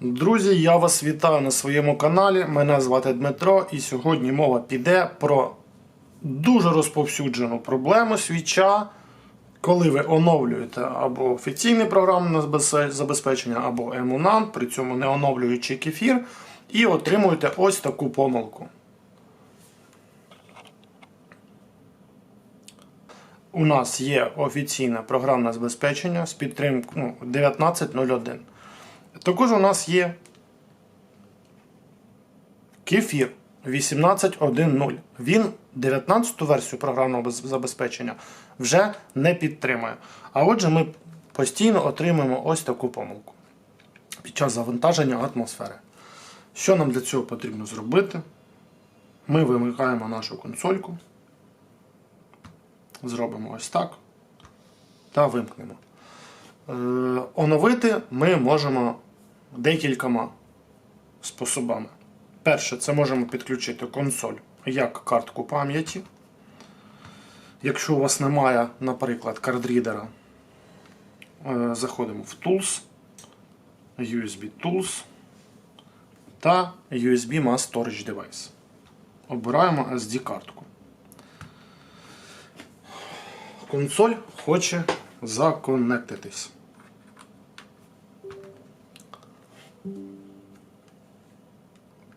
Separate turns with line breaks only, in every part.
Друзі, я вас вітаю на своєму каналі. Мене звати Дмитро, і сьогодні мова піде про дуже розповсюджену проблему свіча, коли ви оновлюєте або офіційне програмне забез- забезпечення, або емунант, при цьому не оновлюючи кефір, і отримуєте ось таку помилку. У нас є офіційне програмне забезпечення з підтримкою ну, 1901. Також у нас є кефір 18.1.0. Він 19 ту версію програмного забезпечення вже не підтримує. А отже, ми постійно отримуємо ось таку помилку під час завантаження атмосфери. Що нам для цього потрібно зробити? Ми вимикаємо нашу консольку. Зробимо ось так. Та вимкнемо. Е, Оновити ми можемо декількома способами. Перше, це можемо підключити консоль як картку пам'яті. Якщо у вас немає, наприклад, кардрідера, е, заходимо в Tools, USB Tools та USB Mass Storage Device. Обираємо SD-картку. Консоль хоче законектитись.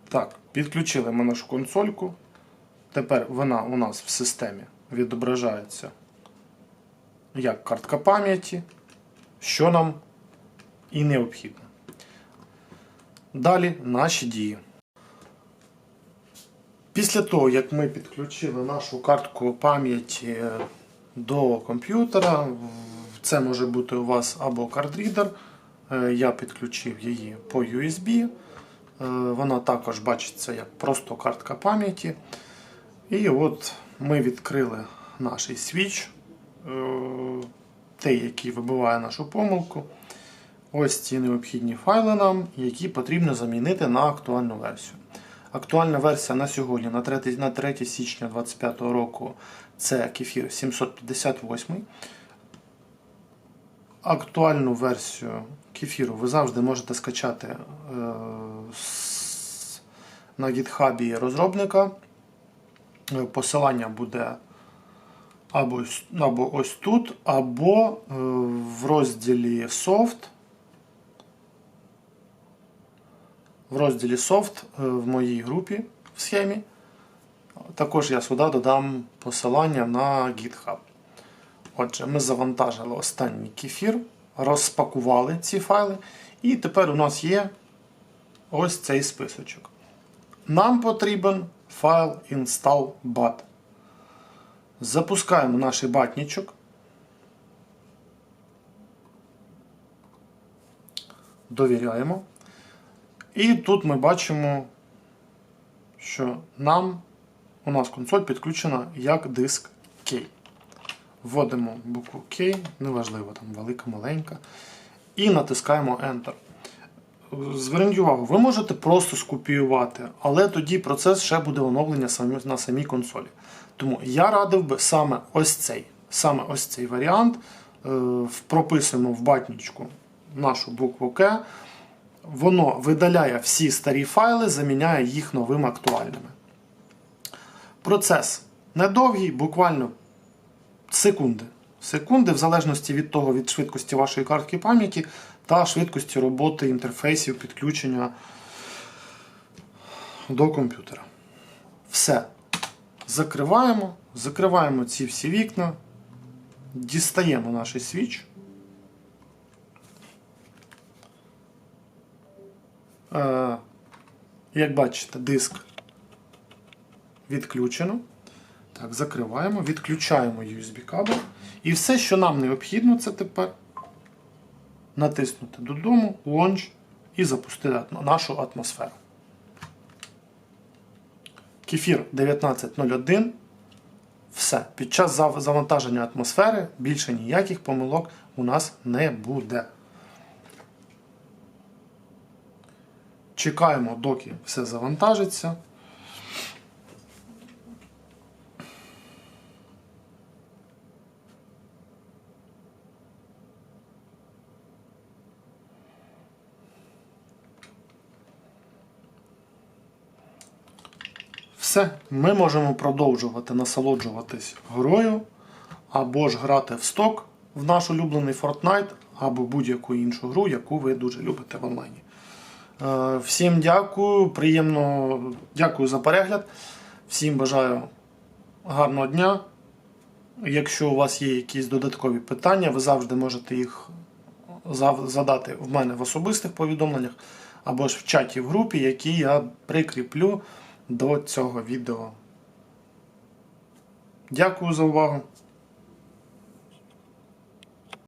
Так, підключили ми нашу консольку. Тепер вона у нас в системі відображається як картка пам'яті, що нам і необхідно. Далі наші дії. Після того, як ми підключили нашу картку пам'яті до комп'ютера, це може бути у вас або кардрідер. Е, Я підключив її по USB. Е, Вона також бачиться як просто картка пам'яті. І от ми відкрили наш свіч, е, той, який вибиває нашу помилку. Ось ці необхідні файли нам, які потрібно замінити на актуальну версію. Актуальна версія на сьогодні, на 3, на 3 січня 2025 року, це кефір 758. Актуальну версію кефіру ви завжди можете скачати е, на GitHub розробника. Е, Посилання буде або, або ось тут, або е, в розділі Soft. В розділі Soft е, в моїй групі в схемі. Також я сюди додам посилання на GitHub. Отже, ми завантажили останній кефір, розпакували ці файли, і тепер у нас є ось цей списочок. Нам потрібен файл install bat. Запускаємо наш батнічок. Довіряємо. І тут ми бачимо, що нам у нас консоль підключена як диск K. Вводимо букву K, неважливо, там велика, маленька, і натискаємо Enter. Зверніть увагу, ви можете просто скопіювати, але тоді процес ще буде оновлення на самій консолі. Тому я радив би саме ось цей, саме ось цей варіант. Е, Прописуємо в батнічку нашу букву К. Воно видаляє всі старі файли, заміняє їх новими актуальними. Процес недовгий, буквально секунди. Секунди, в залежності від того, від швидкості вашої картки пам'яті та швидкості роботи інтерфейсів підключення до комп'ютера. Все. Закриваємо, закриваємо ці всі вікна, дістаємо наш свіч. Е, Як бачите, диск відключено. Так, закриваємо, відключаємо USB кабель. І все, що нам необхідно, це тепер натиснути додому, лонч і запустити нашу атмосферу. Кефір 1901. Все. Під час завантаження атмосфери більше ніяких помилок у нас не буде. Чекаємо, доки все завантажиться. Все, ми можемо продовжувати насолоджуватись грою, або ж грати в сток в наш улюблений Fortnite, або будь-яку іншу гру, яку ви дуже любите в онлайні. Е, Всім дякую, приємно дякую за перегляд. Всім бажаю гарного дня. Якщо у вас є якісь додаткові питання, ви завжди можете їх задати в мене в особистих повідомленнях або ж в чаті в групі, які я прикріплю до цього відео. Дякую за увагу.